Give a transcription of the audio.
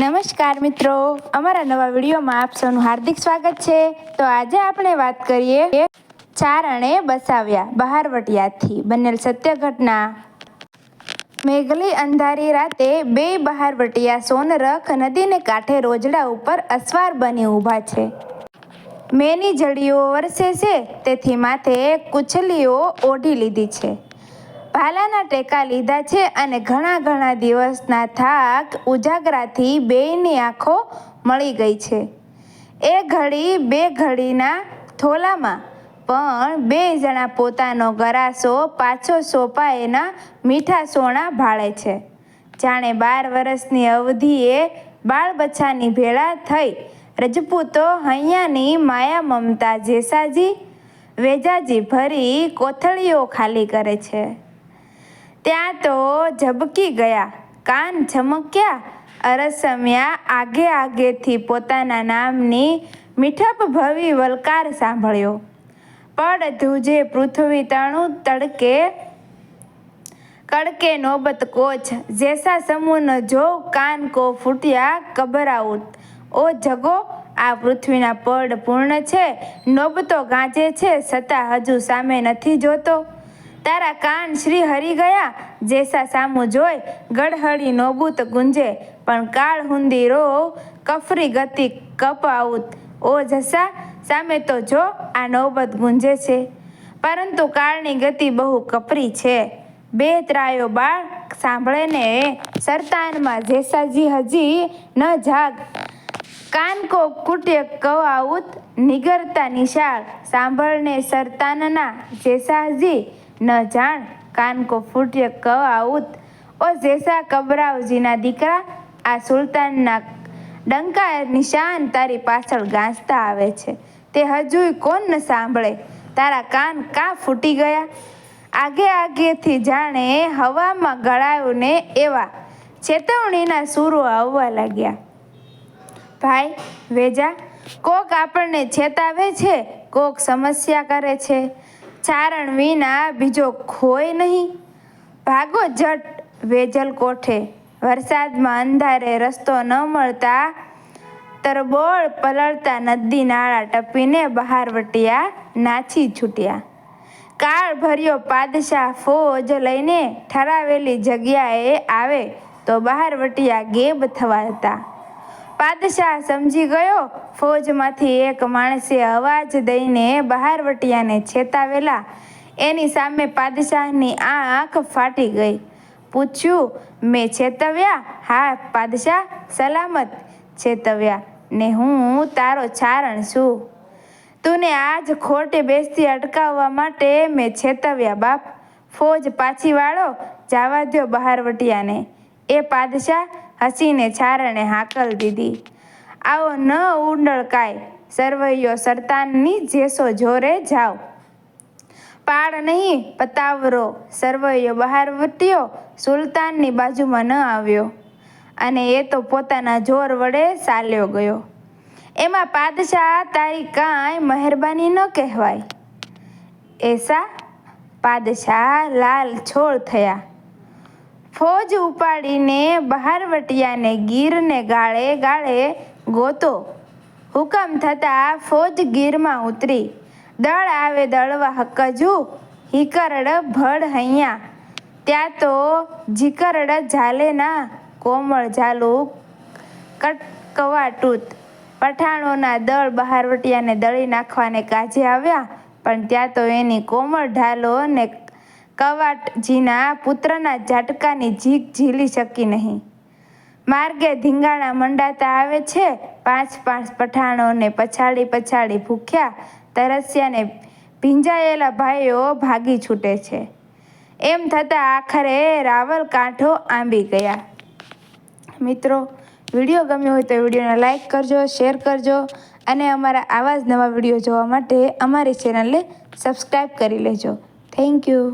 નમસ્કાર મિત્રો. અમારા નવા વિડીયોમાં આપ સૌનું હાર્દિક સ્વાગત છે. તો આજે આપણે વાત કરીએ કે ચારણે બસાવ્યા બહારવટિયાથી બનેલ સત્ય ઘટના. મેઘલી અંધારી રાતે બે બહારવટિયા સોનરખ નદીને કાંઠે રોજડા ઉપર અસવાર બની ઊભા છે. મેની જડીઓ વરસે છે, તેથી માથે કુચલીઓ ઓઢી લીધી છે. ભાલાના ટેકા લીધા છે અને ઘણા ઘણા દિવસના થાક ઉજાગરાથી બેયની આંખો મળી ગઈ છે. એ ઘડી બે ઘડીના થોલામાં, પણ બે જણા પોતાનો ગરાસો પાછો સોપાએના મીઠા સોણા ભાળે છે. જાણે બાર વર્ષની અવધિએ બાળ બચ્ચાની ભેળા થઈ રજપૂતો હૈયાની માયા મમતા જેસાજી, વેજાજી ભરી કોથળીઓ ખાલી કરે છે. ત્યાં તો ઝબકી ગયા, કાન ઝમક્યા અરસમ્યા આગે આગેથી પોતાના નામની મીઠપ ભવી વલકાર સાંભળ્યો. પડ ધુજે પૃથ્વી તણું તડકે, કડકે નોબત કોચ, જેસા સમૂહ જો કાન કો ફૂટ્યા કબરાઉત ઓ જગો, આ પૃથ્વીના પડ પૂર્ણ છે, નોબતો ગાંજે છે છતાં હજુ સામે નથી જોતો. તારા કાન શ્રી હરી ગયા, જેસા સામું જોઈ ગડહળી નોબૂત ગુંજે, પણ કાળ હુંદી રો, કફરી ગતિ કપાઉત ઓ જસા, સામે તો જો, આ નોબત ગુંજે છે. પરંતુ કાળની ગતિ બહુ કપરી છે. બે ત્રાયો બાળ સાંભળે ને, સરતાનમાં જેસાજી હજી ન જાગ. કાન કો કુટ્ય કવાઉત નિગરતા નિશાળ. સાંભળને સરતાનના જેસાજી ન જાણ કાન કો ફૂટ્ય કવાઉત ઓ જેસા કબરાવજીના દીકરા, આ સુલતાનના ડંકા નિશાન તારી પાછળ ગાંસતા આવે છે. તે હજુય કોણ ન સાંભળે? તારા કાન કાં ફૂટી ગયા? આગે આગેથી જાણે હવામાં ગળાયું ને એવા ચેતવણીના સૂરો આવવા લાગ્યા. ભાઈ, વેજા, કોક આપણને છેતાવે છે? કોક સમસ્યા કરે છે? ચારણ વિના બીજો ખોય નહીં. ભાગો જટ વેજલ કોઠે. વરસાદમાં અંધારે રસ્તો ન મળતા તરબોળ પલળતા નદી નાળા ટપીને બહાર વટિયા નાચી છૂટ્યા. કાળ ભર્યો પાદશાહ ફોજ લઈને ઠરાવેલી જગ્યાએ આવે તો બહાર વટિયા ગેબ થવા હતા. પાદશાહ સમજી ગયો. ફોજમાંથી એક માણસે અવાજ દઈને બહારવટિયાને છેતાવેલા. એની સામે પાદશાહની આંખ ફાટી ગઈ. પૂછ્યું, મેં છેતવ્યા? હા, પાદશાહ, સલામત છેતવ્યા ને હું તારો ચારણ છું. તુને આજ ખોટે બેસતી અટકાવવા માટે મેં છેતવ્યા, બાપ. ફોજ પાછી વાળો જવા બહાર બહારવટિયાને એ પાદશાહ હસીને છારણે હાકલ દીધી. આવો ન ઉંડળકાય સરવૈયો સરતાનની જેસો જોરે જાઓ પાડ નહીં, પતાવરો. સરવૈયો બહાર વટ્યો સુલતાનની બાજુમાં ન આવ્યો. અને એ તો પોતાના જોર વડે ચાલ્યો ગયો. એમાં પાદશાહ તારી કાંઈ મહેરબાની ન કહેવાય. એસા? પાદશાહ લાલ છોડ થયા. ફોજ ઉપાડીને બહારવટિયાને ગીરને ગાળે ગાળે ગોતો. હુકમ થતાં ફોજ ગીરમાં ઉતરી. દળ આવે દળવા હકજુ, હિકરડ ભડ હૈયા. ત્યાં તો જીકરડ ઝાલેના કોમળ ઝાલું કટકવાટૂત પઠાણોના દળ બહારવટિયાને દળી નાખવાને કાજે આવ્યા, પણ ત્યાં તો એની કોમળ ઢાલો ને કવાટજીના પુત્રના ઝાટકાની ઝીક ઝીલી શકી નહીં. માર્ગે ધીંગાણા મંડાતા આવે છે. પાંચ પાંચ પઠાણોને પછાડી પછાડી ભૂખ્યા તરસ્યાને ભીંજાયેલા ભાઈઓ ભાગી છૂટે છે. એમ થતાં આખરે રાવલ કાંઠો આંબી ગયા. મિત્રો, વીડિયો ગમ્યો હોય તો વિડીયોને લાઇક કરજો, શેર કરજો અને અમારા આવા જ નવા વીડિયો જોવા માટે અમારી ચેનલને સબસ્ક્રાઈબ કરી લેજો. Thank you.